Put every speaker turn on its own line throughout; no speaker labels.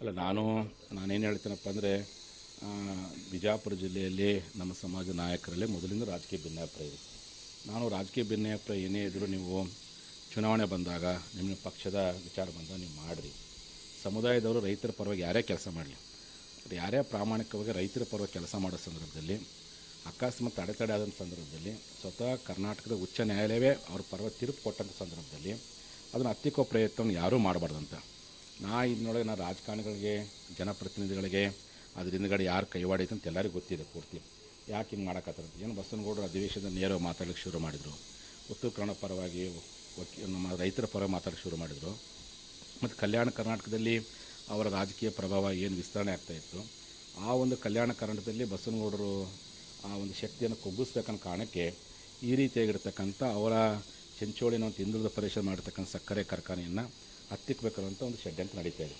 ಅಲ್ಲ, ನಾನು, ನಾನೇನು ಹೇಳ್ತೀನಪ್ಪ ಅಂದರೆ ಬಿಜಾಪುರ ಜಿಲ್ಲೆಯಲ್ಲಿ ನಮ್ಮ ಸಮಾಜ ನಾಯಕರಲ್ಲಿ ಮೊದಲಿಂದ ರಾಜಕೀಯ ಭಿನ್ನಾಭಿಪ್ರಾಯ ಇದೆ. ನಾನು ರಾಜಕೀಯ ಭಿನ್ನಾಭಿಪ್ರಾಯ ಏನೇ ಇದ್ದರೂ ನೀವು ಚುನಾವಣೆ ಬಂದಾಗ ನಿಮ್ಮ ಪಕ್ಷದ ವಿಚಾರ ಬಂದಾಗ ನೀವು ಮಾಡಿರಿ. ಸಮುದಾಯದವರು ರೈತರ ಪರವಾಗಿ ಯಾರೇ ಕೆಲಸ ಮಾಡಲಿ. ಯಾರೇ ಪ್ರಾಮಾಣಿಕವಾಗಿ ರೈತರ ಪರವಾಗಿ ಕೆಲಸ ಮಾಡೋ ಸಂದರ್ಭದಲ್ಲಿ, ಅಕಸ್ಮಾತ್ ಅಡೆತಡೆ ಆದಂಥ ಸಂದರ್ಭದಲ್ಲಿ, ಸ್ವತಃ ಕರ್ನಾಟಕದ ಉಚ್ಚ ನ್ಯಾಯಾಲಯವೇ ಅವ್ರ ಪರವಾಗಿ ತೀರ್ಪು ಕೊಟ್ಟಂಥ ಸಂದರ್ಭದಲ್ಲಿ, ಅದನ್ನು ಹತ್ತಿಕ್ಕೋ ಪ್ರಯತ್ನವನ್ನು ಯಾರೂ ಮಾಡಬಾರ್ದಂತ. ನಾ ಇದನ್ನೊಳಗೆ ನಾ ರಾಜಕಾರಣಿಗಳಿಗೆ, ಜನಪ್ರತಿನಿಧಿಗಳಿಗೆ, ಅದ್ರ ಹಿಂದ್ಗಡೆ ಯಾರು ಕೈವಾಡೈತೆ ಅಂತ ಎಲ್ಲರಿಗೂ ಗೊತ್ತಿದೆ ಪೂರ್ತಿ. ಯಾಕೆ ಹಿಂಗೆ ಮಾಡೋಕತ್ತಾರಂತ ಏನು ಬಸವನಗೌಡರು ಅಧಿವೇಶನದ ನೇರ ಮಾತಾಡಲಿಕ್ಕೆ ಶುರು ಮಾಡಿದರು. ಉತ್ತರ ಕನ್ನಡ ಪರವಾಗಿ ವಕೀ, ನಮ್ಮ ರೈತರ ಪರ ಮಾತಾಡಕ್ಕೆ ಶುರು ಮಾಡಿದರು. ಮತ್ತು ಕಲ್ಯಾಣ ಕರ್ನಾಟಕದಲ್ಲಿ ಅವರ ರಾಜಕೀಯ ಪ್ರಭಾವ ಏನು ವಿಸ್ತರಣೆ ಆಗ್ತಾಯಿತ್ತು ಆ ಒಂದು ಕಲ್ಯಾಣ ಕರ್ನಾಟಕದಲ್ಲಿ ಬಸವನಗೌಡರು ಆ ಒಂದು ಶಕ್ತಿಯನ್ನು ಕುಗ್ಗಿಸ್ಬೇಕನ್ನೋ ಕಾರಣಕ್ಕೆ ಈ ರೀತಿಯಾಗಿರ್ತಕ್ಕಂಥ ಅವರ ಚಿಂಚೋಳಿನ ಒಂದು ಹಿಂದುಳಿದ ಪರಿಷತ್ ಮಾಡಿರ್ತಕ್ಕಂಥ ಸಕ್ಕರೆ ಕಾರ್ಖಾನೆಯನ್ನು ಹತ್ತಿಕ್ಕಬೇಕನ್ನುವಂಥ ಒಂದು ಷಡ್ಯಂತ್ರ ನಡೀತಾ ಇದೆ.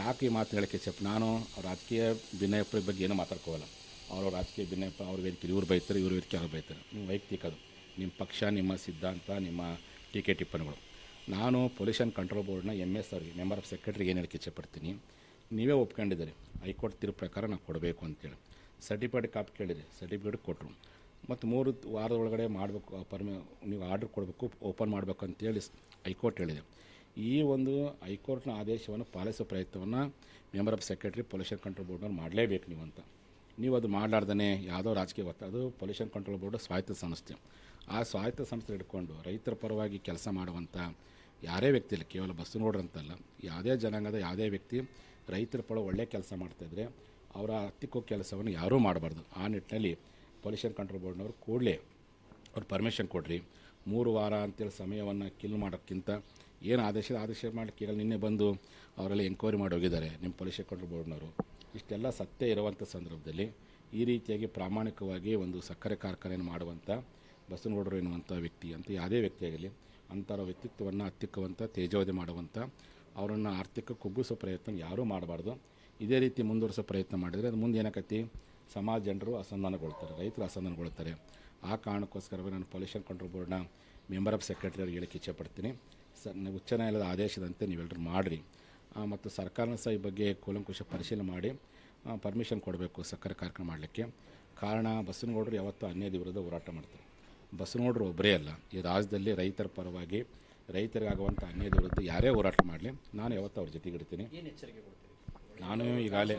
ಯಾಕೆ ಈ ಮಾತು ಹೇಳಕ್ಕೆ ಇಚ್ಛೆ ನಾನು ರಾಜಕೀಯ ಭಿನ್ನಾಯಪ್ರ ಬಗ್ಗೆ ಏನೂ ಮಾತಾಡ್ಕೋವಲ್ಲ. ಅವ್ರ ರಾಜಕೀಯ ಭಿನ್ನಾಭಿಪ್ರಾಯ ಅವ್ರ ವೇದಿಕೆ ಇವ್ರು ಬೈತಾರೆ, ಇವ್ರ ವೇದಿಕೆ ಅವ್ರು ಬೈತಾರೆ? ನಿಮ್ಮ ವೈಯಕ್ತಿಕ ಅದು. ನಿಮ್ಮ ಪಕ್ಷ, ನಿಮ್ಮ ಸಿದ್ಧಾಂತ, ನಿಮ್ಮ ಟೀಕೆ ಟಿಪ್ಪಣಿಗಳು. ನಾನು ಪೊಲ್ಯೂಷನ್ ಕಂಟ್ರೋಲ್ ಬೋರ್ಡ್ನ ಎಂ ಎಸ್ ಅವ್ರಿಗೆ, ಮೆಂಬರ್ ಆಫ್ ಸೆಕ್ರೆಟ್ರಿಗೆ ಏನು ಹೇಳಕ್ಕೆ ಇಚ್ಛೆಪಡ್ತೀನಿ ನೀವೇ ಒಪ್ಕೊಂಡಿದ್ದೀರಿ. ಹೈಕೋರ್ಟ್ ತೀರ್ಪು ಪ್ರಕಾರ ನಾವು ಕೊಡಬೇಕು ಅಂತೇಳಿ. ಸರ್ಟಿಫಿಕೇಟ್ ಕಾಪಿ ಕೇಳಿದೆ ಸರ್ಟಿಫಿಕೇಟ್ ಕೊಟ್ಟರು. ಮತ್ತು ಮೂರು ವಾರದೊಳಗಡೆ ಮಾಡಬೇಕು ಪರ್ಮಿ ನೀವು ಆರ್ಡ್ರ್ ಕೊಡಬೇಕು, ಓಪನ್ ಮಾಡಬೇಕು ಅಂತೇಳಿ ಹೈಕೋರ್ಟ್ ಹೇಳಿದೆ. ಈ ಒಂದು ಹೈಕೋರ್ಟ್ನ ಆದೇಶವನ್ನು ಪಾಲಿಸೋ ಪ್ರಯತ್ನವನ್ನು member of secretary pollution control ಬೋರ್ಡ್ನವ್ರು ಮಾಡಲೇಬೇಕು ನೀವು ಅಂತ. ನೀವು ಅದು ಮಾಡಲಾರ್ದೇ ಯಾವುದೋ ರಾಜಕೀಯ ಒತ್ತ, ಅದು ಪೊಲ್ಯೂಷನ್ ಕಂಟ್ರೋಲ್ ಬೋರ್ಡ್ ಸ್ವಾಯತ್ತ ಸಂಸ್ಥೆ. ಆ ಸ್ವಾಯತ್ತ ಸಂಸ್ಥೆ ಹಿಡ್ಕೊಂಡು ರೈತರ ಪರವಾಗಿ ಕೆಲಸ ಮಾಡುವಂಥ ಯಾರೇ ವ್ಯಕ್ತಿ ಇಲ್ಲ, ಕೇವಲ ಬಸ್ಸನಗೌಡ್ರಂತಲ್ಲ ಯಾವುದೇ ಜನಾಂಗದ ಯಾವುದೇ ವ್ಯಕ್ತಿ ರೈತರ ಪರ ಒಳ್ಳೆ ಕೆಲಸ ಮಾಡ್ತಾಯಿದ್ರೆ ಅವರ ಹತ್ತಿಕ್ಕೋ ಕೆಲಸವನ್ನು ಯಾರೂ ಮಾಡಬಾರ್ದು. ಆ ನಿಟ್ಟಿನಲ್ಲಿ ಪೊಲ್ಯೂಷನ್ ಕಂಟ್ರೋಲ್ ಬೋರ್ಡ್ನವರು ಕೂಡಲೇ ಅವ್ರು ಪರ್ಮಿಷನ್ ಕೊಡ್ರಿ. ಮೂರು ವಾರ ಅಂತೇಳಿ ಸಮಯವನ್ನು ಕಿಲ್ ಮಾಡೋಕ್ಕಿಂತ ಏನು ಆದೇಶ ಆದೇಶ ಮಾಡಿ ಈಗ ನಿನ್ನೆ ಬಂದು ಅವರೆಲ್ಲ ಎಂಕ್ವೈರಿ ಮಾಡಿ ಹೋಗಿದ್ದಾರೆ. ನಿಮ್ಮ ಪೊಲೀಸ್ ಕಂಟ್ರೋಲ್ ಬೋರ್ಡ್ನವರು ಇಷ್ಟೆಲ್ಲ ಸತ್ಯ ಇರುವಂಥ ಸಂದರ್ಭದಲ್ಲಿ ಈ ರೀತಿಯಾಗಿ ಪ್ರಾಮಾಣಿಕವಾಗಿ ಒಂದು ಸಕ್ಕರೆ ಕಾರ್ಖಾನೆಯನ್ನು ಮಾಡುವಂಥ ಬಸನಗೌಡರು ಎನ್ನುವಂಥ ವ್ಯಕ್ತಿ ಅಂತ ಯಾವುದೇ ವ್ಯಕ್ತಿಯಾಗಲಿ ಅಂಥವರ ವ್ಯಕ್ತಿತ್ವವನ್ನು ಹತ್ತಿಕ್ಕುವಂಥ ತೇಜೋವಧಿ ಮಾಡುವಂಥ ಅವರನ್ನು ಆರ್ಥಿಕ ಕುಗ್ಗಿಸೋ ಪ್ರಯತ್ನ ಯಾರೂ ಮಾಡಬಾರ್ದು. ಇದೇ ರೀತಿ ಮುಂದುವರಿಸೋ ಪ್ರಯತ್ನ ಮಾಡಿದರೆ ಅದು ಮುಂದೆ ಏನಾಕತಿ ಸಮಾಜ ಜನರು ಅಸಮಾಧಾನಗೊಳ್ತಾರೆ, ರೈತರು ಅಸಮಾಧಾನಗೊಳ್ತಾರೆ. ಆ ಕಾರಣಕ್ಕೋಸ್ಕರವೇ ನಾನು ಪೊಲ್ಯೂಷನ್ ಕಂಟ್ರೋಲ್ ಬೋರ್ಡ್ನ ಮೆಂಬರ್ ಆಫ್ ಸೆಕ್ರೆಟರಿ ಅವ್ರಿಗೆ ಹೇಳಕ್ಕೆ ಇಚ್ಛೆಪಡ್ತೀನಿ ಸ ನೀವು ಉಚ್ಚ ನ್ಯಾಯಾಲಯದ ಆದೇಶದಂತೆ ನೀವೆಲ್ಲರೂ ಮಾಡಿರಿ. ಮತ್ತು ಸರ್ಕಾರನ ಸಹ ಈ ಬಗ್ಗೆ ಕೂಲಂಕುಷ ಪರಿಶೀಲನೆ ಮಾಡಿ ಪರ್ಮಿಷನ್ ಕೊಡಬೇಕು ಸಕ್ಕರೆ ಕಾರ್ಖಾನೆ ಮಾಡಲಿಕ್ಕೆ. ಕಾರಣ ಬಸವನಗೌಡರು ಯಾವತ್ತೂ ಅನ್ಯಾಯದ ವಿರುದ್ಧ ಹೋರಾಟ ಮಾಡ್ತಾರೆ. ಬಸವನಗೌಡರು ಒಬ್ಬರೇ ಅಲ್ಲ. ಈ ರಾಜ್ಯದಲ್ಲಿ ರೈತರ ಪರವಾಗಿ ರೈತರಿಗಾಗುವಂಥ ಅನ್ಯಾಯದ ವಿರುದ್ಧ ಯಾರೇ ಹೋರಾಟ ಮಾಡಲಿ ನಾನು ಯಾವತ್ತೂ ಅವ್ರ
ಜೊತೆಗೆ ಕೊಡ್ತೀರಿ?
ನಾನು ಈಗಾಗಲೇ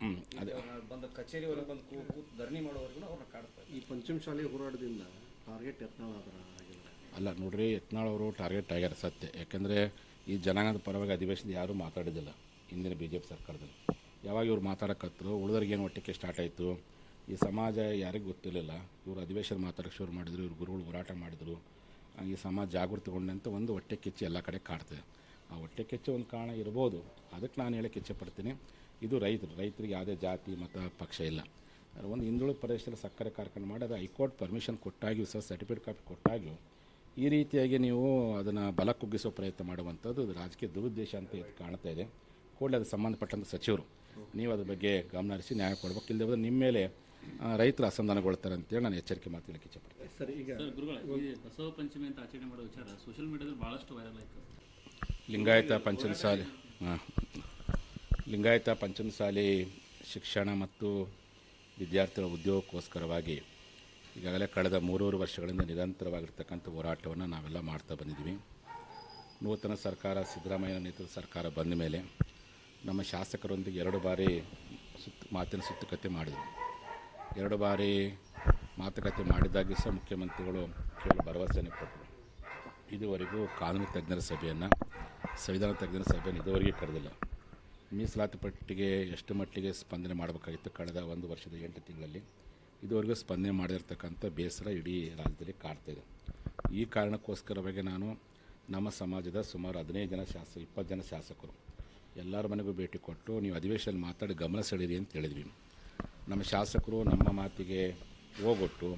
ಹ್ಞೂ ಅವ್ರನ್ನ ಬಂದು ಕಚೇರಿ ಒಳಗೆ ಬಂದು ಕೂ- ಕೂತು ಧರಣಿ ಮಾಡೋವರೆಗೂ ಅವ್ರನ್ನ ಕಾಡ್ತಾರೆ.
ಈ ಪಂಚಮಶಾಲೆ ಹೋರಾಟದಿಂದ ಟಾರ್ಗೆಟ್ ಆಗಿಲ್ಲ
ಅಲ್ಲ, ನೋಡ್ರಿ, ಯತ್ನಾಳ್ ಅವರು ಟಾರ್ಗೆಟ್ ಆಗ್ಯಾರ ಸತ್ಯ. ಯಾಕೆಂದರೆ ಈ ಜನಾಂಗದ ಪರವಾಗಿ ಅಧಿವೇಶನದ ಯಾರೂ ಮಾತಾಡಿದ್ದಿಲ್ಲ ಹಿಂದಿನ ಬಿ ಜೆ ಪಿ ಸರ್ಕಾರದಲ್ಲಿ. ಯಾವಾಗ ಇವ್ರು ಮಾತಾಡಕತ್ತರು ಉಳಿದವ್ರಿಗೆ ಏನು ಒಟ್ಟಿಗೆ ಸ್ಟಾರ್ಟ್ ಆಯಿತು, ಈ ಸಮಾಜ ಯಾರಿಗೂ ಗೊತ್ತಿರಲಿಲ್ಲ. ಇವರು ಅಧಿವೇಶನ ಮಾತಾಡಕ್ಕೆ ಶುರು ಮಾಡಿದ್ರು, ಇವ್ರು ಗುರುಗಳು ಹೋರಾಟ ಮಾಡಿದರು. ಈ ಸಮಾಜ ಜಾಗೃತಿಗೊಂಡಂತ ಒಂದು ಹೊಟ್ಟೆ ಕಿಚ್ಚು ಎಲ್ಲ ಕಡೆ ಕಾಡ್ತದೆ ಆ ಹೊಟ್ಟೆ ಕಿಚ್ಚು ಒಂದು ಕಾರಣ ಇರ್ಬೋದು. ಅದಕ್ಕೆ ನಾನು ಹೇಳಕ್ಕೆ ಇಚ್ಛೆಪಡ್ತೀನಿ ಇದು ರೈತರು, ರೈತರಿಗೆ ಯಾವುದೇ ಜಾತಿ, ಮತ, ಪಕ್ಷ ಇಲ್ಲ. ಒಂದು ಹಿಂದುಳಿದ ಪ್ರದೇಶದಲ್ಲಿ ಸಕ್ಕರೆ ಕಾರ್ಖಾನೆ ಮಾಡಿ ಅದು ಹೈಕೋರ್ಟ್ ಪರ್ಮಿಷನ್ ಕೊಟ್ಟಾಗಿಯೂ ಸಹ ಸರ್ಟಿಫಿಕೇಟ್ ಕಾಪಿ ಕೊಟ್ಟಾಗ್ಯೂ ಈ ರೀತಿಯಾಗಿ ನೀವು ಅದನ್ನು ಬಲ ಕುಗ್ಗಿಸೋ ಪ್ರಯತ್ನ ಮಾಡುವಂಥದ್ದು ಅದು ರಾಜಕೀಯ ದುರುದ್ದೇಶ ಅಂತ ಇದು ಕಾಣ್ತಾ ಇದೆ. ಕೂಡಲೇ ಅದು ಸಂಬಂಧಪಟ್ಟಂಥ ಸಚಿವರು ನೀವು ಅದ್ರ ಬಗ್ಗೆ ಗಮನ ಹರಿಸಿ ನ್ಯಾಯ ಕೊಡಬೇಕು. ಇಲ್ಲದೆ ನಿಮ್ಮ ಮೇಲೆ ರೈತರು ಅಸಮಾಧಾನಗೊಳ್ತಾರೆ ಅಂತೇಳಿ ನಾನು ಎಚ್ಚರಿಕೆ ಮಾತಾಡಲಿಕ್ಕೆ ಇಚ್ಛೆಪಡ್ತೀನಿ.
ಸರ್ ಈಗ
ಸರ್ ಗುರುಗಳ ಈ ಬಸವ ಪಂಚಮಿ ಅಂತ ಆಚರಣೆ ಮಾಡೋ ವಿಚಾರ ಸೋಷಿಯಲ್ ಮೀಡಿಯಾದಲ್ಲಿ ಭಾಳಷ್ಟು ವೈರಲ್ ಆಯಿತು.
ಲಿಂಗಾಯತ ಪಂಚಮಸಾಲಿ ಹಾಂ ಲಿಂಗಾಯತ ಪಂಚಮಸಾಲಿ ಶಿಕ್ಷಣ ಮತ್ತು ವಿದ್ಯಾರ್ಥಿಗಳ ಉದ್ಯೋಗಕ್ಕೋಸ್ಕರವಾಗಿ ಈಗಾಗಲೇ ಕಳೆದ ಮೂರೂವರೆ ವರ್ಷಗಳಿಂದ ನಿರಂತರವಾಗಿರ್ತಕ್ಕಂಥ ಹೋರಾಟವನ್ನು ನಾವೆಲ್ಲ ಮಾಡ್ತಾ ಬಂದಿದ್ದೀವಿ. ನೂತನ ಸರ್ಕಾರ, ಸಿದ್ದರಾಮಯ್ಯ ನೇತೃತ್ವದ ಸರ್ಕಾರ ಬಂದ ಮೇಲೆ ನಮ್ಮ ಶಾಸಕರೊಂದಿಗೆ ಎರಡು ಬಾರಿ ಸುತ್ತ, ಮಾತಿನ ಸುತ್ತುಕತೆ ಮಾಡಿದರು ಎರಡು ಬಾರಿ ಮಾತುಕತೆ ಮಾಡಿದಾಗ ಸಹ ಮುಖ್ಯಮಂತ್ರಿಗಳು ಕೇವಲ ಭರವಸೆಯನ್ನು ಕೊಟ್ಟರು. ಇದುವರೆಗೂ ಕಾನೂನು ತಜ್ಞರ ಸಭೆಯನ್ನು, ಸಂವಿಧಾನ ತಜ್ಞರ ಸಭೆಯನ್ನು ಇದುವರೆಗೆ ಕರೆದಿಲ್ಲ. ಮೀಸಲಾತಿ ಪಟ್ಟಿಗೆ ಎಷ್ಟು ಮಟ್ಟಿಗೆ ಸ್ಪಂದನೆ ಮಾಡಬೇಕಾಗಿತ್ತು ಕಳೆದ ಒಂದು ವರ್ಷದ ಎಂಟು ತಿಂಗಳಲ್ಲಿ. ಇದುವರೆಗೂ ಸ್ಪಂದನೆ ಮಾಡಿರ್ತಕ್ಕಂಥ ಬೇಸರ ಇಡೀ ರಾಜ್ಯದಲ್ಲಿ ಕಾಡ್ತಾಯಿದೆ ಈ ಕಾರಣಕ್ಕೋಸ್ಕರವಾಗಿ ನಾನು ನಮ್ಮ ಸಮಾಜದ ಸುಮಾರು ಹದಿನೈದು ಜನ ಶಾಸಕ ಇಪ್ಪತ್ತು ಜನ ಶಾಸಕರು ಎಲ್ಲರ ಮನೆಗೂ ಭೇಟಿ ಕೊಟ್ಟು ನೀವು ಅಧಿವೇಶನ ಮಾತಾಡಿ ಗಮನ ಸೆಳೀರಿ ಅಂತ ಹೇಳಿದ್ವಿ. ನಮ್ಮ ಶಾಸಕರು ನಮ್ಮ ಮಾತಿಗೆ ಹೋಗೊಟ್ಟು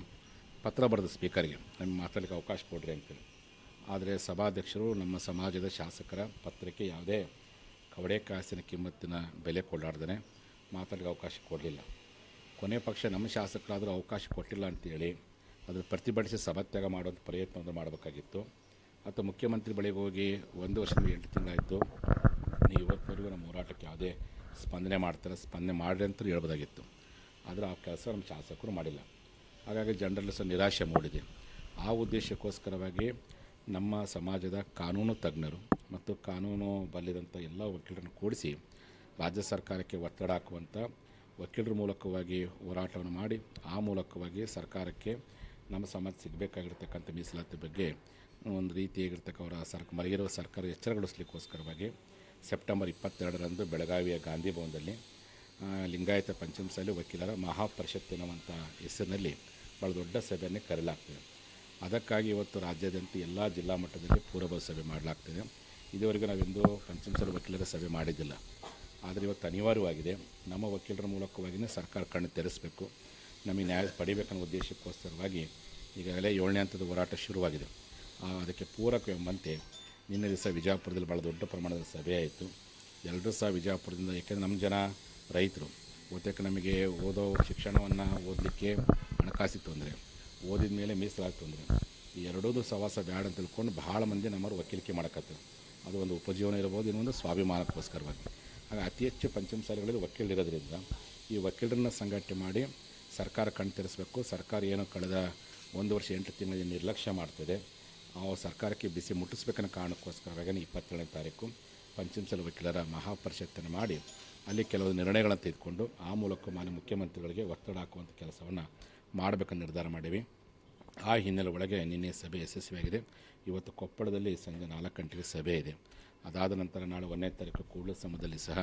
ಪತ್ರ ಬರೆದ ಸ್ಪೀಕರ್ಗೆ ನಮಗೆ ಮಾತಾಡಲಿಕ್ಕೆ ಅವಕಾಶ ಕೊಡ್ರಿ ಅಂತೇಳಿ ಆದರೆ ಸಭಾಧ್ಯಕ್ಷರು ನಮ್ಮ ಸಮಾಜದ ಶಾಸಕರ ಪತ್ರಕ್ಕೆ ಯಾವುದೇ ಕವಡೆ ಕಾಸಿನ ಕಿಮ್ಮತ್ತಿನ ಬೆಲೆ ಕೊಡಾಡ್ದೇ ಮಾತಾಡಲಿಕ್ಕೆ ಅವಕಾಶ ಕೊಡಲಿಲ್ಲ. ಕೊನೆ ಪಕ್ಷ ನಮ್ಮ ಶಾಸಕರಾದರೂ ಅವಕಾಶ ಕೊಟ್ಟಿಲ್ಲ ಅಂತೇಳಿ ಅದನ್ನು ಪ್ರತಿಭಟಿಸಿ ಸಭಾತ್ಯಾಗ ಮಾಡುವಂಥ ಪ್ರಯತ್ನವನ್ನು ಮಾಡಬೇಕಾಗಿತ್ತು. ಅಥವಾ ಮುಖ್ಯಮಂತ್ರಿ ಬಳಿಗೆ ಹೋಗಿ ಒಂದು ವರ್ಷದಿಂದ ಎಂಟು ತಿಂಗಳಾಯಿತು. ಇವತ್ತವರೆಗೂ ನಮ್ಮ ಹೋರಾಟಕ್ಕೆ ಯಾವುದೇ ಸ್ಪಂದನೆ ಮಾಡ್ತಾರೆ, ಸ್ಪಂದನೆ ಮಾಡಿರಿ ಅಂತ ಹೇಳ್ಬೋದಾಗಿತ್ತು. ಆದರೆ ಆ ಕೆಲಸ ನಮ್ಮ ಶಾಸಕರು ಮಾಡಿಲ್ಲ. ಹಾಗಾಗಿ ಜನರಲ್ಲಿ ಸಹ ನಿರಾಶೆ ಮೂಡಿದೆ. ಆ ಉದ್ದೇಶಕ್ಕೋಸ್ಕರವಾಗಿ ನಮ್ಮ ಸಮಾಜದ ಕಾನೂನು ತಜ್ಞರು ಮತ್ತು ಕಾನೂನು ಬಲ್ಲಿದಂಥ ಎಲ್ಲ ವಕೀಲರನ್ನು ಕೂಡಿಸಿ ರಾಜ್ಯ ಸರ್ಕಾರಕ್ಕೆ ಒತ್ತಡ ಹಾಕುವಂಥ ವಕೀಲರ ಮೂಲಕವಾಗಿ ಹೋರಾಟವನ್ನು ಮಾಡಿ, ಆ ಮೂಲಕವಾಗಿ ಸರ್ಕಾರಕ್ಕೆ ನಮ್ಮ ಸಮಾಜ ಸಿಗಬೇಕಾಗಿರ್ತಕ್ಕಂಥ ಮೀಸಲಾತಿ ಬಗ್ಗೆ ಒಂದು ರೀತಿಯಾಗಿರ್ತಕ್ಕವರ ಸರ್ಕ ಮಲಗಿರುವ ಸರ್ಕಾರ ಎಚ್ಚರಗೊಳಿಸ್ಲಿಕ್ಕೋಸ್ಕರವಾಗಿ ಸೆಪ್ಟೆಂಬರ್ ಇಪ್ಪತ್ತೆರಡರಂದು ಬೆಳಗಾವಿಯ ಗಾಂಧಿ ಭವನದಲ್ಲಿ ಲಿಂಗಾಯತ ಪಂಚಮಸಾಲಿ ವಕೀಲರ ಮಹಾಪರಿಷತ್ ಎನ್ನುವಂಥ ಹೆಸರಿನಲ್ಲಿ ಭಾಳ ದೊಡ್ಡ ಸಭೆಯನ್ನೇ ಕರೆಯಲಾಗ್ತದೆ. ಅದಕ್ಕಾಗಿ ಇವತ್ತು ರಾಜ್ಯಾದ್ಯಂತ ಎಲ್ಲ ಜಿಲ್ಲಾ ಮಟ್ಟದಲ್ಲಿ ಪೂರ್ವಭಾವಿ ಸಭೆ ಮಾಡಲಾಗ್ತದೆ. ಇದುವರೆಗೂ ನಾವೆಂದು ಪಂಚಮಸಾಲಿ ವಕೀಲರ ಸಭೆ ಮಾಡಿದ್ದಿಲ್ಲ. ಆದರೆ ಇವತ್ತು ಅನಿವಾರ್ಯವಾಗಿದೆ. ನಮ್ಮ ವಕೀಲರ ಮೂಲಕವಾಗಿಯೇ ಸರ್ಕಾರ ಕಣ್ಣು ತೆರೆಸಬೇಕು. ನಮಗೆ ನ್ಯಾಯ ಪಡಿಬೇಕನ್ನೋ ಉದ್ದೇಶಕ್ಕೋಸ್ಕರವಾಗಿ ಈಗಾಗಲೇ ಏಳನೇ ಹಂತದ ಹೋರಾಟ ಶುರುವಾಗಿದೆ. ಅದಕ್ಕೆ ಪೂರಕ ಎಂಬಂತೆ ನಿನ್ನೆ ದಿವಸ ವಿಜಯಪುರದಲ್ಲಿ ಭಾಳ ದೊಡ್ಡ ಪ್ರಮಾಣದ ಸಭೆ ಆಯಿತು. ಎಲ್ಲರೂ ಸಹ ವಿಜಯಪುರದಿಂದ, ಏಕೆಂದರೆ ನಮ್ಮ ಜನ ರೈತರು. ಬಹುತೇಕ ನಮಗೆ ಓದೋ ಶಿಕ್ಷಣವನ್ನು ಓದಲಿಕ್ಕೆ ಹಣಕಾಸಿಗೆ ತೊಂದರೆ, ಓದಿದ ಮೇಲೆ ಮೀಸಲಾಗಿ ತೊಂದರೆ. ಈ ಎರಡೂ ಸವಾಸ ಬ್ಯಾಡ ಅಂತ ತಿಳ್ಕೊಂಡು ಭಾಳ ಮಂದಿ ನಮ್ಮವ್ರು ವಕೀಲಿಕೆ ಮಾಡಕತ್ತಾರೆ. ಅದು ಒಂದು ಉಪಜೀವನ ಇರ್ಬೋದು, ಇನ್ನೊಂದು ಸ್ವಾಭಿಮಾನಕ್ಕೋಸ್ಕರವಾಗಿ. ಹಾಗೆ ಅತಿ ಹೆಚ್ಚು ಪಂಚಮಸಾಲಿಗಳಲ್ಲಿ ವಕೀಲರಿರೋದ್ರಿಂದ ಈ ವಕೀಲರನ್ನ ಸಂಘಟನೆ ಮಾಡಿ ಸರ್ಕಾರ ಕಣ್ ತೆರೆಸಬೇಕು. ಸರ್ಕಾರ ಏನು ಕಳೆದ ಒಂದು ವರ್ಷ, ಎಂಟು ತಿಂಗಳ ನಿರ್ಲಕ್ಷ್ಯ ಮಾಡ್ತಿದೆ. ಆ ಸರ್ಕಾರಕ್ಕೆ ಬಿಸಿ ಮುಟ್ಟಿಸ್ಬೇಕನ್ನೋ ಕಾರಣಕ್ಕೋಸ್ಕರವಾಗಿ ಇಪ್ಪತ್ತೇಳನೇ ತಾರೀಕು ಪಂಚಮಸಾಲಿ ವಕೀಲರ ಮಹಾಪರಿಷತ್ತನ್ನು ಮಾಡಿ ಅಲ್ಲಿ ಕೆಲವು ನಿರ್ಣಯಗಳನ್ನು ತೆಗೆದುಕೊಂಡು ಆ ಮೂಲಕ ಮಾನ್ಯ ಮುಖ್ಯಮಂತ್ರಿಗಳಿಗೆ ಒತ್ತಡ ಹಾಕುವಂಥ ಕೆಲಸವನ್ನು ಮಾಡಬೇಕನ್ನು ನಿರ್ಧಾರ ಮಾಡಿವಿ. ಆ ಹಿನ್ನೆಲೆ ಒಳಗೆ ನಿನ್ನೆ ಸಭೆ ಯಶಸ್ವಿಯಾಗಿದೆ. ಇವತ್ತು ಕೊಪ್ಪಳದಲ್ಲಿ ಸಂಜೆ ನಾಲ್ಕು ಗಂಟೆಗೆ ಸಭೆ ಇದೆ. ಅದಾದ ನಂತರ ನಾಳೆ ಒಂದನೇ ತಾರೀಕು ಕೂಡಲ ಸಮಯದಲ್ಲಿ ಸಹ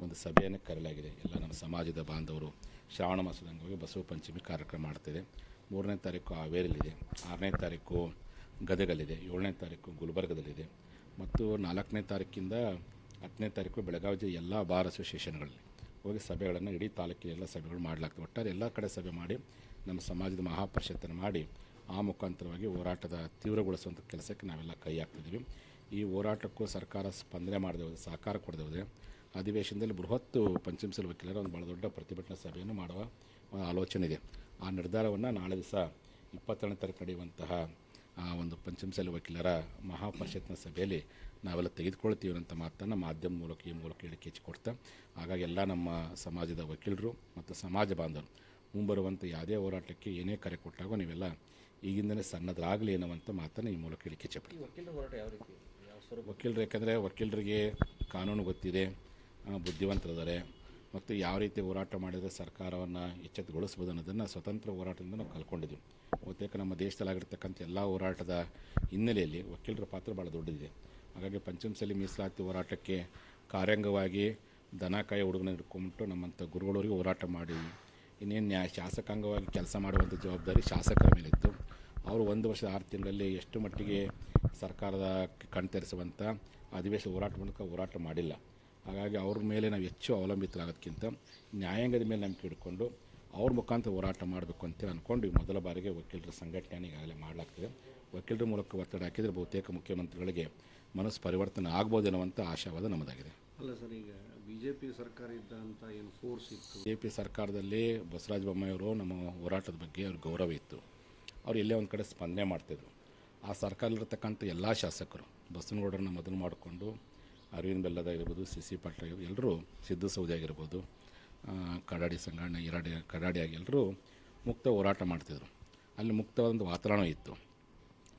ಒಂದು ಸಭೆಯನ್ನು ಕರೆಯಲಾಗಿದೆ. ಎಲ್ಲ ನಮ್ಮ ಸಮಾಜದ ಬಾಂಧವರು ಶ್ರಾವಣ ಮಾಸದ ಅಂಗವಾಗಿ ಬಸವ ಪಂಚಮಿ ಕಾರ್ಯಕ್ರಮ ಮಾಡ್ತಿದೆ. ಮೂರನೇ ತಾರೀಕು ಹಾವೇರಿಲಿದೆ ಆರನೇ ತಾರೀಕು ಗದಗಲ್ಲಿದೆ. ಏಳನೇ ತಾರೀಕು ಗುಲ್ಬರ್ಗದಲ್ಲಿದೆ. ಮತ್ತು ನಾಲ್ಕನೇ ತಾರೀಕಿಂದ ಹತ್ತನೇ ತಾರೀಕು ಬೆಳಗಾವಿ ಜಿಲ್ಲೆ ಎಲ್ಲ ಬಾರ್ ಅಸೋಸಿಯೇಷನ್ಗಳಲ್ಲಿ ಹೋಗಿ ಸಭೆಗಳನ್ನು ಇಡೀ ತಾಲೂಕಿನೆಲ್ಲ ಸಭೆಗಳು ಮಾಡಲಾಗ್ತದೆ. ಒಟ್ಟಾರೆ ಎಲ್ಲ ಕಡೆ ಸಭೆ ಮಾಡಿ ನಮ್ಮ ಸಮಾಜದ ಮಹಾಪರಿಷತ್ತನ್ನು ಮಾಡಿ ಆ ಮುಖಾಂತರವಾಗಿ ಹೋರಾಟದ ತೀವ್ರಗೊಳಿಸುವಂಥ ಕೆಲಸಕ್ಕೆ ನಾವೆಲ್ಲ ಕೈ ಹಾಕ್ತಿದ್ದೀವಿ. ಈ ಹೋರಾಟಕ್ಕೂ ಸರ್ಕಾರ ಸ್ಪಂದನೆ ಮಾಡದೆ ಸಹಕಾರ ಕೊಡದೆ ಅಧಿವೇಶನದಲ್ಲಿ ಬೃಹತ್ ಪಂಚಮಸಲ್ ವಕೀಲರ ಒಂದು ಭಾಳ ದೊಡ್ಡ ಪ್ರತಿಭಟನಾ ಸಭೆಯನ್ನು ಮಾಡುವ ಒಂದು ಆಲೋಚನೆ ಇದೆ. ಆ ನಿರ್ಧಾರವನ್ನು ನಾಳೆ ದಿವಸ ಇಪ್ಪತ್ತೇಳನೇ ತಾರೀಕು ನಡೆಯುವಂತಹ ಆ ಒಂದು ಪಂಚಮಸಾಲಿ ವಕೀಲರ ಮಹಾಪರಿಷತ್ನ ಸಭೆಯಲ್ಲಿ ನಾವೆಲ್ಲ ತೆಗೆದುಕೊಳ್ತೀವಿ ಅಂತ ಮಾತನ್ನು ಮಾಧ್ಯಮ ಮೂಲಕ ಈ ಮೂಲಕ ಹೇಳಿಕೆ ಹೆಚ್ಚಿಕೊಡ್ತಾ ಹಾಗಾಗಿ ಎಲ್ಲ ನಮ್ಮ ಸಮಾಜದ ವಕೀಲರು ಮತ್ತು ಸಮಾಜ ಬಾಂಧವರು ಮುಂಬರುವಂಥ ಯಾವುದೇ ಹೋರಾಟಕ್ಕೆ ಏನೇ ಕರೆ ಕೊಟ್ಟಾಗೋ ನೀವೆಲ್ಲ ಈಗಿಂದಲೇ ಸಣ್ಣದ್ರಾಗಲಿ ಅನ್ನೋವಂಥ ಮಾತನ್ನು ಈ ಮೂಲಕ ಹೇಳಿಕೆ ಹೆಚ್ಚಿಪಡ್ತೀವಿ
ವಕೀಲರ
ಯಾಕಂದರೆ ವಕೀಲರಿಗೆ ಕಾನೂನು ಗೊತ್ತಿದೆ ಬುದ್ಧಿವಂತರಿದ್ದಾರೆ. ಮತ್ತು ಯಾವ ರೀತಿ ಹೋರಾಟ ಮಾಡಿದರೆ ಸರ್ಕಾರವನ್ನು ಎಚ್ಚೆತ್ತುಗೊಳಿಸ್ಬೋದು ಅನ್ನೋದನ್ನು ಸ್ವತಂತ್ರ ಹೋರಾಟದಿಂದ ನಾವು ಕಲ್ಕೊಂಡಿದ್ದೀವಿ ಬಹುತೇಕ ನಮ್ಮ ದೇಶದಲ್ಲಾಗಿರ್ತಕ್ಕಂಥ ಎಲ್ಲ ಹೋರಾಟದ ಹಿನ್ನೆಲೆಯಲ್ಲಿ ವಕೀಲರ ಪಾತ್ರ ಭಾಳ ದೊಡ್ಡದಿದೆ. ಹಾಗಾಗಿ ಪಂಚಮಸಲಿ ಮೀಸಲಾತಿ ಹೋರಾಟಕ್ಕೆ ಕಾರ್ಯಾಂಗವಾಗಿ ದನ ಕಾಯಿ ಹುಡುಗನ ಹಿಡ್ಕೊಂಬಿಟ್ಟು ನಮ್ಮಂಥ ಗುರುಗಳವರಿಗೆ ಹೋರಾಟ ಮಾಡಿ ಇನ್ನೇನು ನ್ಯಾಯ ಶಾಸಕಾಂಗವಾಗಿ ಕೆಲಸ ಮಾಡುವಂಥ ಜವಾಬ್ದಾರಿ ಶಾಸಕರ ಮೇಲಿತ್ತು. ಅವರು ಒಂದು ವರ್ಷದ ಆರು ತಿಂಗಳಲ್ಲಿ ಎಷ್ಟು ಮಟ್ಟಿಗೆ ಸರ್ಕಾರದ ಕಣ್ತೆರೆಸುವಂಥ ಅಧಿವೇಶನ ಹೋರಾಟ ಮೂಲಕ ಹೋರಾಟ ಮಾಡಿಲ್ಲ. ಹಾಗಾಗಿ ಅವ್ರ ಮೇಲೆ ನಾವು ಹೆಚ್ಚು ಅವಲಂಬಿತರಾಗೋದಕ್ಕಿಂತ ನ್ಯಾಯಾಂಗದ ಮೇಲೆ ನಂಬಿಕೆ ಇಟ್ಕೊಂಡು ಅವ್ರ ಮುಖಾಂತರ ಹೋರಾಟ ಮಾಡಬೇಕು ಅಂತೇಳಿ ಅಂದ್ಕೊಂಡು ಈ ಮೊದಲ ಬಾರಿಗೆ ವಕೀಲರ ಸಂಘಟನೆ ಈಗಾಗಲೇ ಮಾಡಲಾಗ್ತದೆ. ವಕೀಲರ ಮೂಲಕ ಒತ್ತಡ ಹಾಕಿದರೆ ಬಹುತೇಕ ಮುಖ್ಯಮಂತ್ರಿಗಳಿಗೆ ಮನಸ್ಸು ಪರಿವರ್ತನೆ ಆಗ್ಬೋದು ಅನ್ನುವಂಥ ಆಶಾವಾದ ನಮ್ಮದಾಗಿದೆ.
ಅಲ್ಲ ಸರ್, ಈಗ ಬಿ ಜೆ ಪಿ ಸರ್ಕಾರ ಇದ್ದಂಥ ಏನು ಫೋರ್ಸ್ ಇತ್ತು?
ಜೆ ಪಿ ಸರ್ಕಾರದಲ್ಲಿ ಬಸವರಾಜ ಬೊಮ್ಮಾಯಿಯವರು ನಮ್ಮ ಹೋರಾಟದ ಬಗ್ಗೆ ಅವ್ರ ಗೌರವ ಇತ್ತು. ಅವ್ರು ಎಲ್ಲೇ ಒಂದು ಕಡೆ ಸ್ಪಂದನೆ ಮಾಡ್ತಿದ್ರು. ಆ ಸರ್ಕಾರದಲ್ಲಿರ್ತಕ್ಕಂಥ ಎಲ್ಲ ಶಾಸಕರು, ಬಸವನಗೌಡರನ್ನ ಮೊದಲು ಮಾಡಿಕೊಂಡು, ಅರವಿಂದ್ ಬೆಲ್ಲದ ಇರ್ಬೋದು ಸಿ ಸಿ ಪಾಟೀಲ್ ಆಗಿರ್ಬೋದು ಎಲ್ಲರೂ ಸಿದ್ದು ಸೌದಿ ಆಗಿರ್ಬೋದು ಕಡಾಡಿ ಸಂಘಟನೆ ಇರಾಡಿ ಕಡಾಡಿ ಆಗಿ ಎಲ್ಲರೂ ಮುಕ್ತ ಹೋರಾಟ ಮಾಡ್ತಿದ್ರು. ಅಲ್ಲಿ ಮುಕ್ತವಾದ ವಾತಾವರಣ ಇತ್ತು.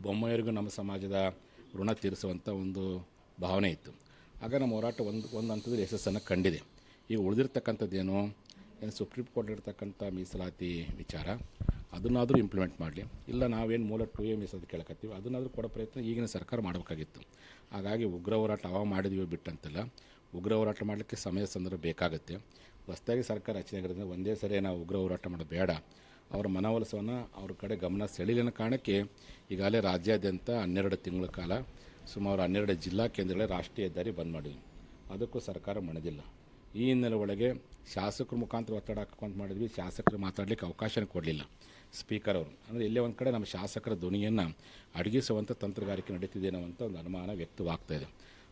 ಬೊಮ್ಮಾಯಿಯರಿಗೂ ನಮ್ಮ ಸಮಾಜದ ಋಣ ತೀರಿಸುವಂಥ ಒಂದು ಭಾವನೆ ಇತ್ತು. ಆಗ ನಮ್ಮ ಹೋರಾಟ ಒಂದು ಒಂದು ಹಂತದಲ್ಲಿ ಯಶಸ್ಸನ್ನು ಕಂಡಿದೆ. ಈಗ ಉಳಿದಿರ್ತಕ್ಕಂಥದ್ದೇನು? ಏನು ಸುಪ್ರೀಂ ಕೋರ್ಟ್ ಇರ್ತಕ್ಕಂಥ ಮೀಸಲಾತಿ ವಿಚಾರ, ಅದನ್ನಾದರೂ ಇಂಪ್ಲಿಮೆಂಟ್ ಮಾಡಲಿ. ಇಲ್ಲ ನಾವೇನು ಮೂಲ ಟು ಎ ಮೀಸಲಾತಿ ಕೇಳಕತ್ತೀವಿ, ಅದನ್ನಾದರೂ ಕೊಡೋ ಪ್ರಯತ್ನ ಈಗಿನ ಸರ್ಕಾರ ಮಾಡಬೇಕಾಗಿತ್ತು. ಹಾಗಾಗಿ ಉಗ್ರ ಹೋರಾಟ ಅವಾಗ ಮಾಡಿದೀವಿ ಬಿಟ್ಟಂತಲ್ಲ, ಉಗ್ರ ಹೋರಾಟ ಮಾಡಲಿಕ್ಕೆ ಸಮಯ ಸಂದರ್ಭ ಬೇಕಾಗುತ್ತೆ. ಹೊಸದಾಗಿ ಸರ್ಕಾರ ರಚನೆ ಆಗಿರೋದ್ರಿಂದ ಒಂದೇ ಸರಿ ನಾವು ಉಗ್ರ ಹೋರಾಟ ಮಾಡೋದು ಬೇಡ. ಅವರ ಮನವಲಸವನ್ನ ಅವ್ರ ಕಡೆ ಗಮನ ಸೆಳೀಲಿನ ಕಾರಣಕ್ಕೆ ಈಗಾಗಲೇ ರಾಜ್ಯಾದ್ಯಂತ ಹನ್ನೆರಡು ತಿಂಗಳ ಕಾಲ ಸುಮಾರು ಹನ್ನೆರಡು ಜಿಲ್ಲಾ ಕೇಂದ್ರಗಳೇ ರಾಷ್ಟ್ರೀಯ ಹೆದ್ದಾರಿ ಬಂದ್ ಮಾಡಿದ್ವಿ. ಅದಕ್ಕೂ ಸರ್ಕಾರ ಮಣದಿಲ್ಲ. ಈ ಹಿನ್ನೆಲೆ ಒಳಗೆ ಶಾಸಕರ ಮುಖಾಂತರ ಒತ್ತಡ ಹಾಕೊಂತ ಮಾಡಿದ್ವಿ. ಶಾಸಕರು ಮಾತಾಡಲಿಕ್ಕೆ ಅವಕಾಶನೇ ಕೊಡಲಿಲ್ಲ. ಸ್ಪೀಕರ್ ಅವರು. ಅಂದರೆ ಇಲ್ಲೇ ಒಂದು ಕಡೆ ನಮ್ಮ ಶಾಸಕರ ಧ್ವನಿಯನ್ನು ಅಡಗಿಸುವಂಥ ತಂತ್ರಗಾರಿಕೆ ನಡೀತಿದೆ ಅನ್ನುವಂಥ ಒಂದು ಅನುಮಾನ ವ್ಯಕ್ತವಾಗ್ತಾ ಇದೆ.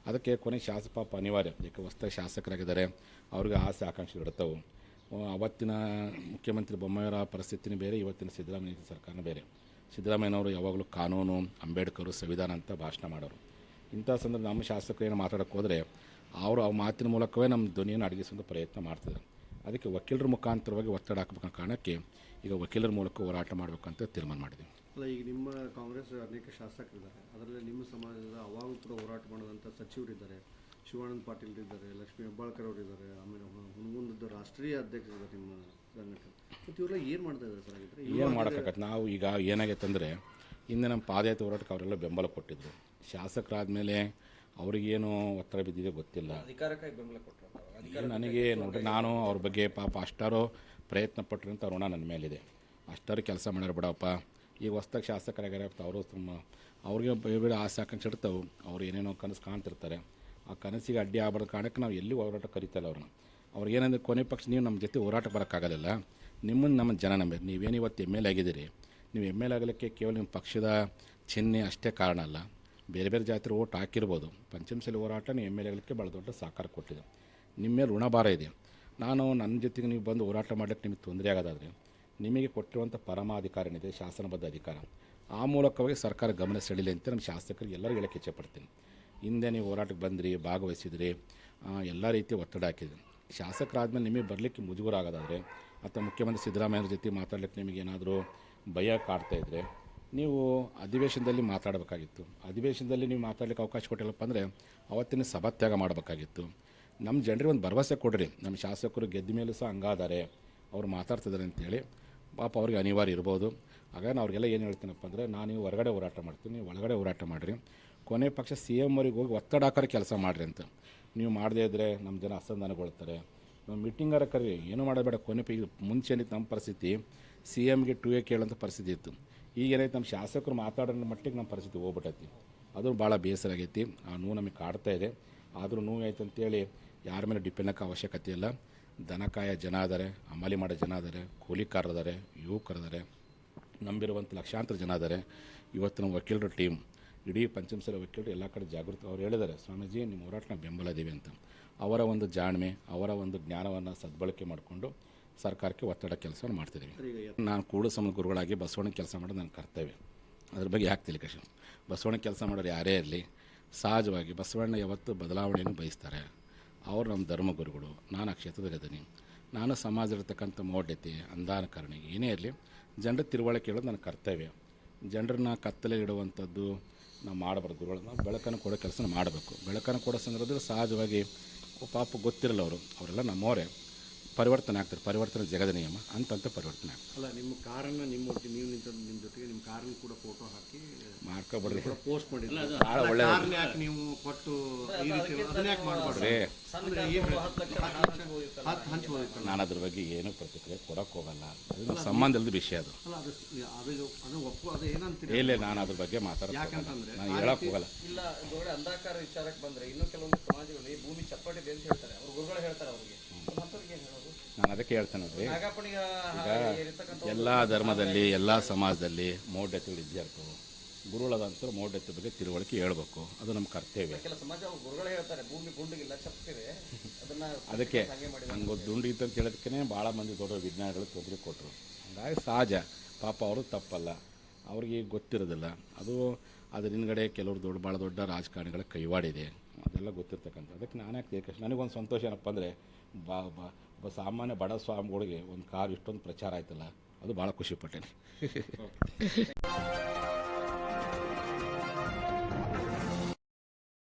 ಅದಕ್ಕೆ ಕೊನೆ ಶಾಸಕ ಪಾಪ ಅನಿವಾರ್ಯ. ಯಾಕೆ ಹೊಸ ಶಾಸಕರಾಗಿದ್ದಾರೆ, ಅವ್ರಿಗೆ ಆಸೆ ಆಕಾಂಕ್ಷೆ ಇಡ್ತಾವೆ ಅವತ್ತಿನ ಮುಖ್ಯಮಂತ್ರಿ ಬೊಮ್ಮಾಯಿಯವರ ಪರಿಸ್ಥಿತಿನೇ ಬೇರೆ, ಇವತ್ತಿನ ಸಿದ್ದರಾಮಯ್ಯ ಸರ್ಕಾರನೇ ಬೇರೆ. ಸಿದ್ದರಾಮಯ್ಯನವರು ಯಾವಾಗಲೂ ಕಾನೂನು, ಅಂಬೇಡ್ಕರು, ಸಂವಿಧಾನ ಅಂತ ಭಾಷಣ ಮಾಡೋರು. ಇಂಥ ಸಂದರ್ಭ ನಮ್ಮ ಶಾಸಕರು ಏನು ಮಾತಾಡೋಕ್ಕೆ ಹೋದರೆ ಅವರು ಆ ಮಾತಿನ ಮೂಲಕವೇ ನಮ್ಮ ಧ್ವನಿಯನ್ನು ಅಡಗಿಸುವಂಥ ಪ್ರಯತ್ನ ಮಾಡ್ತಿದ್ದಾರೆ. ಅದಕ್ಕೆ ವಕೀಲರ ಮುಖಾಂತರವಾಗಿ ಒತ್ತಡ ಹಾಕಬೇಕನ್ನೋ ಕಾರಣಕ್ಕೆ ಈಗ ವಕೀಲರ ಮೂಲಕ ಹೋರಾಟ ಮಾಡಬೇಕಂತ ತೀರ್ಮಾನ ಮಾಡಿದ್ದೀವಿ.
ಅಲ್ಲ ಈಗ ನಿಮ್ಮ ಕಾಂಗ್ರೆಸ್ ಅನೇಕ ಶಾಸಕರಿದ್ದಾರೆ. ಅದರಲ್ಲಿ ನಿಮ್ಮ ಸಮಾಜದ ಅವಾಗೂ ಕೂಡ ಹೋರಾಟ ಮಾಡೋದಂಥ ಸಚಿವರಿದ್ದಾರೆ. ಶಿವಾನಂದ ಪಾಟೀಲ್ ಇದ್ದಾರೆ ಲಕ್ಷ್ಮೀ ಹೆಬ್ಬಾಳ್ಕರ್ ಅವರು ಇದ್ದಾರೆ ಆಮೇಲೆ ಹು- ಹುನಗುಂದದ್ದು ರಾಷ್ಟ್ರೀಯ ಅಧ್ಯಕ್ಷರಿದ್ದಾರೆ ನಿಮ್ಮ ಸಂಘಟನೆ ಮತ್ತು ಇವರೆಲ್ಲ ಏನು ಮಾಡ್ತಾ ಇದ್ದಾರೆ ಸರ್
ಏನು ಮಾಡೋಕ್ಕಾಗತ್ತೆ? ನಾವು ಈಗ ಏನಾಗೈತೆ ಅಂದರೆ ಹಿಂದೆ ನಮ್ಮ ಪಾದಯಾತ್ರೆ ಹೋರಾಟಕ್ಕೆ ಅವರೆಲ್ಲ ಬೆಂಬಲ ಕೊಟ್ಟಿದ್ದರು ಶಾಸಕರಾದಮೇಲೆ ಅವ್ರಿಗೇನು ಒತ್ತಡ ಬಿದ್ದಿದೆ ಗೊತ್ತಿಲ್ಲ. ನನಗೆ ನೋಡ್ರಿ ನಾನು ಅವ್ರ ಬಗ್ಗೆ ಪಾಪ ಅಷ್ಟಾರು ಪ್ರಯತ್ನ ಪಟ್ಟರು ಅಂತ ಋಣ ನನ್ನ ಮೇಲಿದೆ. ಅಷ್ಟಾರು ಕೆಲಸ ಮಾಡ್ಯಾರ ಬಿಡಪ್ಪ. ಈಗ ಹೊಸ್ದಾಗಿ ಶಾಸಕರಾಗ್ಯಾರ ಅವರು ತಮ್ಮ ಅವ್ರಿಗೆ ಬೇರೆ ಬೇರೆ ಆಸೆ ಆಕಾಂಕ್ಷೆ ಇರ್ತಾವೆ ಅವ್ರು ಏನೇನೋ ಕನಸು ಕಾಣ್ತಿರ್ತಾರೆ. ಆ ಕನಸಿಗೆ ಅಡ್ಡಿ ಆಗ್ಬಾರ್ದು ಕಾರಣಕ್ಕೆ ನಾವು ಎಲ್ಲಿ ಹೋರಾಟ ಕರಿತಲ್ಲ ಅವ್ರನ್ನ. ಅವ್ರು ಏನಂದ್ರೆ ಕೊನೆ ಪಕ್ಷ ನೀವು ನಮ್ಮ ಜೊತೆ ಹೋರಾಟ ಬರೋಕ್ಕಾಗಲಿಲ್ಲ. ನಿಮ್ಮನ್ನು ನಮ್ಮ ಜನ ನಂಬಿ ನೀವೇನು ಇವತ್ತು ಎಂ ಎಲ್ ಆಗಿದ್ದೀರಿ? ನೀವು ಎಂ ಎಲ್ ಆಗಲಿಕ್ಕೆ ಕೇವಲ ನಿಮ್ಮ ಪಕ್ಷದ ಚಿಹ್ನೆ ಅಷ್ಟೇ ಕಾರಣ ಅಲ್ಲ. ಬೇರೆ ಬೇರೆ ಜಾತ್ರೆ ಓಟ್ ಹಾಕಿರ್ಬೋದು. ಪಂಚಮಸಾಲಿ ಹೋರಾಟ ನೀವು ಎಂ ಎಲ್ ಎಗಳಿಗೆ ಭಾಳ ದೊಡ್ಡ ಸಹಕಾರ ಕೊಟ್ಟಿದೆ. ನಿಮ್ಮ ಮೇಲೆ ಋಣಭಾರ ಇದೆ. ನಾನು ನನ್ನ ಜೊತೆಗೆ ನೀವು ಬಂದು ಹೋರಾಟ ಮಾಡಲಿಕ್ಕೆ ನಿಮಗೆ ತೊಂದರೆ ಆಗೋದಾದರೆ ನಿಮಗೆ ಕೊಟ್ಟಿರುವಂಥ ಪರಮಾಧಿಕಾರ ಏನಿದೆ, ಶಾಸನಬದ್ಧ ಅಧಿಕಾರ, ಆ ಮೂಲಕವಾಗಿ ಸರ್ಕಾರ ಗಮನ ಸೆಳೀಲಿ ಅಂತ ನಮ್ಮ ಶಾಸಕರಿಗೆ ಎಲ್ಲರಿಗೂ ಹೇಳಕ್ಕೆ ಇಚ್ಛೆಪಡ್ತೀನಿ. ಹಿಂದೆ ನೀವು ಹೋರಾಟಕ್ಕೆ ಬಂದಿರಿ, ಭಾಗವಹಿಸಿದ್ರಿ ಎಲ್ಲ ರೀತಿಯ ಒತ್ತಡ ಹಾಕಿದ್ರಿ. ಶಾಸಕರಾದ್ಮೇಲೆ ನಿಮಗೆ ಬರಲಿಕ್ಕೆ ಮುಜುಗರ ಆಗೋದಾದರೆ ಅಥವಾ ಮುಖ್ಯಮಂತ್ರಿ ಸಿದ್ದರಾಮಯ್ಯವ್ರ ಜೊತೆ ಮಾತಾಡ್ಲಿಕ್ಕೆ ನಿಮಗೇನಾದರೂ ಭಯ ಕಾಡ್ತಾ ಇದ್ದರೆ ನೀವು ಅಧಿವೇಶನದಲ್ಲಿ ಮಾತಾಡಬೇಕಾಗಿತ್ತು. ಅಧಿವೇಶನದಲ್ಲಿ ನೀವು ಮಾತಾಡಲಿಕ್ಕೆ ಅವಕಾಶ ಕೊಟ್ಟಿಲ್ಲಪ್ಪ ಅಂದರೆ ಅವತ್ತಿನ ಸಭಾತ್ಯಾಗ ಮಾಡಬೇಕಾಗಿತ್ತು. ನಮ್ಮ ಜನರಿಗೆ ಒಂದು ಭರವಸೆ ಕೊಡ್ರಿ. ನಮ್ಮ ಶಾಸಕರು ಗೆದ್ದ ಮೇಲೂ ಸಹ ಹಂಗಾದಾರೆ. ಅವ್ರು ಮಾತಾಡ್ತಿದ್ದಾರೆ ಅಂತೇಳಿ ಪಾಪ ಅವ್ರಿಗೆ ಅನಿವಾರ್ಯ ಇರ್ಬೋದು. ನಾನು ಅವ್ರಿಗೆಲ್ಲ ಏನು ಹೇಳ್ತೀನಪ್ಪ ಅಂದರೆ, ನಾನು ನೀವು ಹೊರಗಡೆ ಹೋರಾಟ ಮಾಡ್ತೀನಿ, ನೀವು ಒಳಗಡೆ ಹೋರಾಟ ಮಾಡಿರಿ. ಕೊನೆ ಪಕ್ಷ ಸಿ ಎಂ ಅವ್ರಿಗೆ ಹೋಗಿ ಒತ್ತಡ ಹಾಕೋರು ಕೆಲಸ ಮಾಡಿರಿ ಅಂತ. ನೀವು ಮಾಡದೇ ಇದ್ದರೆ ನಮ್ಮ ಜನ ಅಸಂಧಾನಗೊಳ್ತಾರೆ ನಾವು ಮೀಟಿಂಗಾರ ಕರೀರಿ. ಏನು ಮಾಡಬೇಡ ಕೊನೆ ಪೀ ಮುಂಚೆ ನಮ್ಮ ಪರಿಸ್ಥಿತಿ. ಸಿ ಎಮ್ಗೆ ಟು ಎ ಕೇಳೋಂಥ ಪರಿಸ್ಥಿತಿ ಇತ್ತು. ಈಗ ಏನೈತೆ ನಮ್ಮ ಶಾಸಕರು ಮಾತಾಡೋ ಮಟ್ಟಿಗೆ ನಮ್ಮ ಪರಿಸ್ಥಿತಿ ಹೋಗ್ಬಿಟ್ಟೈತಿ. ಅದು ಭಾಳ ಬೇಸರ ಆಗೈತಿ. ಆ ನೋವು ನಮಗೆ ಕಾಡ್ತಾ ಇದೆ. ಆದರೂ ನೋವು ಆಯ್ತು ಅಂತೇಳಿ ಯಾರ ಮೇಲೆ ಡಿಪೆಂಡ್ ಹಾಕೋ ಅವಶ್ಯಕತೆ ಇಲ್ಲ. ದನಕಾಯ ಜನ ಅದಾರೆ ಅಮಲಿ ಮಾಡೋ ಜನ ಅದಾರೆ ಕೂಲಿಕಾರರಿದ್ದಾರೆ ಯುವಕರಿದ್ದಾರೆ ನಂಬಿರುವಂಥ ಲಕ್ಷಾಂತರ ಜನ ಅದಾರೆ ಇವತ್ತು ನಮ್ಮ ವಕೀಲರ ಟೀಮ್ ಇಡೀ ಪಂಚಮಸರ ವಕೀಲರು ಎಲ್ಲ ಕಡೆ ಜಾಗೃತ ಅವ್ರು ಹೇಳಿದ್ದಾರೆ, ಸ್ವಾಮೀಜಿ ನಿಮ್ಮ ಹೋರಾಟನ ಬೆಂಬಲ ಇದೀವಿ ಅಂತ. ಅವರ ಒಂದು ಜಾಣ್ಮೆ, ಅವರ ಒಂದು ಜ್ಞಾನವನ್ನು ಸದ್ಬಳಕೆ ಮಾಡಿಕೊಂಡು ಸರ್ಕಾರಕ್ಕೆ ಒತ್ತಡ ಕೆಲಸವನ್ನು ಮಾಡ್ತಿದ್ದೀವಿ. ನಾನು ಕೂಡ ಸಮ ಗುರುಗಳಾಗಿ ಬಸವಣ್ಣ ಕೆಲಸ ಮಾಡೋದು ನನ್ನ ಕರ್ತವ್ಯ. ಅದ್ರ ಬಗ್ಗೆ ಯಾಕೆ ಕೃಷ್ಣ? ಬಸವಣ್ಣ ಕೆಲಸ ಮಾಡೋರು ಯಾರೇ ಇರಲಿ, ಸಹಜವಾಗಿ ಬಸವಣ್ಣ ಯಾವತ್ತು ಬದಲಾವಣೆಯನ್ನು ಬಯಸ್ತಾರೆ. ಅವರು ನಮ್ಮ ಧರ್ಮಗುರುಗಳು ನಾನು ಆ ಕ್ಷೇತ್ರದಲ್ಲಿದ್ದೀನಿ ನಾನು ಸಮಾಜದಲ್ಲಿರ್ತಕ್ಕಂಥ ಮೌಢ್ಯತೆ ಅಂಧಾನಕರಣಿ ಏನೇ ಇರಲಿ, ಜನರ ತಿಳುವಳಿಕೆ ಹೇಳೋದು ನನ್ನ ಕರ್ತವ್ಯ. ಜನರನ್ನ ಕತ್ತಲೆ ಇಡುವಂಥದ್ದು ನಾವು ಮಾಡಬಾರ್ದು ಗುರುಗಳು. ಬೆಳಕನ್ನು ಕೊಡೋ ಕೆಲಸ ಮಾಡಬೇಕು. ಬೆಳಕನ್ನು ಕೊಡೋ ಸಂದರ್ಭದಲ್ಲಿ ಸಹಜವಾಗಿ ಪಾಪ ಗೊತ್ತಿರಲ್ಲ ಅವರು. ಅವರೆಲ್ಲ ನಮ್ಮವರೇ. ಪರಿವರ್ತನೆ ಆಗ್ತಾರೆ ಪರಿವರ್ತನೆ ಜಗದ ನಿಯಮ ಅಂತಂತ ಪರಿವರ್ತನೆ ಆಗ್ತದೆ.
ಅಲ್ಲ ನಿಮ್ಮ ಕಾರನ್ನ ನಿಮ್ಮ ಒಟ್ಟಿಗೆ ನೀವು ನಿಂತ ನಿಮ್ಮ ಜೊತೆಗೆ ನಿಮ್ಮ ಕಾರನ್ನ ಕೂಡ ಫೋಟೋ ಹಾಕಿ
ಮಾಡ್ಕೊಬಾರ್ದು.
ಕೂಡ ಪೋಸ್ಟ್ ಮಾಡಿಲ್ಲ
ಭಾಳ ಒಳ್ಳೆ
ಕಾರ್ನ ಯಾಕೆ ನೀವು ಕೊಟ್ಟು ಈ ರೀತಿ ಅದನ್ನ ಯಾಕೆ
ಹತ್ತು ಲಕ್ಷ
ಹೋಗಿತ್ತು
ನಾನು ಅದ್ರ ಬಗ್ಗೆ ಏನೂ ಪ್ರತಿಕ್ರಿಯೆ ಕೊಡಕ್ಕೆ ಹೋಗಲ್ಲ. ಅದು ನಮ್ಮ ಸಂಬಂಧ ಇಲ್ಲದ ವಿಷಯ ಅದು.
ಅಲ್ಲ ಅದು ಅದು ಅದು ಒಪ್ಪು ಅದು ಏನಂತೀರಿ?
ಇಲ್ಲ ನಾನು ಅದ್ರ ಬಗ್ಗೆ ಮಾತಾಡೋದು
ಯಾಕಂತಂದ್ರೆ
ನಾನು ಹೇಳಕ್ಕೆ ಹೋಗಲ್ಲ.
ಇಲ್ಲ ಗುರುಗಳೇ ಅಂಧಕಾರ ವಿಚಾರಕ್ಕೆ ಬಂದ್ರೆ ಇನ್ನೂ ಕೆಲವೊಂದು ಸಮಾಜಗಳು ಈ ಭೂಮಿ ಚಪ್ಪಟಿದೆ ಅಂತ ಹೇಳ್ತಾರೆ. ಅವ್ರು ಗುರುಗಳು ಹೇಳ್ತಾರೆ ಅವ್ರಿಗೆ.
ನಾನು ಅದಕ್ಕೆ ಹೇಳ್ತೇನೆ ನೋಡ್ರಿ
ಈಗ
ಎಲ್ಲ ಧರ್ಮದಲ್ಲಿ ಎಲ್ಲ ಸಮಾಜದಲ್ಲಿ ಮೌಢ್ಯತೆಗಳು ಇದ್ದೇ ಇರ್ತವೆ ಗುರುಗಳದಂತೂ ಮೌಢ್ಯತೆ ಬಗ್ಗೆ ತಿಳುವಳಿಕೆ ಹೇಳ್ಬೇಕು. ಅದು ನಮ್ಮ ಕರ್ತವ್ಯ. ಅದಕ್ಕೆ ನಂಗೆ ದುಂಡು ಇತ್ತು ಅಂತ ಹೇಳೋದಕ್ಕೆ ಭಾಳ ಮಂದಿ ದೊಡ್ಡ ವಿಜ್ಞಾನಿಗಳು ತೊಂದರೆ ಕೊಟ್ಟರು ಹಾಗಾಗಿ ಸಹಜ. ಪಾಪ ಅವರು ತಪ್ಪಲ್ಲ. ಅವ್ರಿಗೆ ಗೊತ್ತಿರೋದಿಲ್ಲ. ಅದು ಅದ್ರ ಹಿಂದ್ಗಡೆ ಕೆಲವರು ದೊಡ್ಡ ಭಾಳ ದೊಡ್ಡ ರಾಜಕಾರಣಿಗಳ ಕೈವಾಡಿದೆ. ಅದೆಲ್ಲ ಗೊತ್ತಿರ್ತಕ್ಕಂಥ ಅದಕ್ಕೆ ನಾನು ಯಾಕೆ ನನಗೊಂದು ಸಂತೋಷ ಏನಪ್ಪ ಅಂದರೆ ಬಾ ಬಾ. ಒಬ್ಬ ಸಾಮಾನ್ಯ ಬಡ ಸ್ವಾಮಿಗಳಿಗೆ ಒಂದು ಕಾರ್ ಇಷ್ಟೊಂದು ಪ್ರಚಾರ ಆಯ್ತಲ್ಲ ಅದು ಭಾಳ ಖುಷಿ ಪಟ್ಟೇನೆ.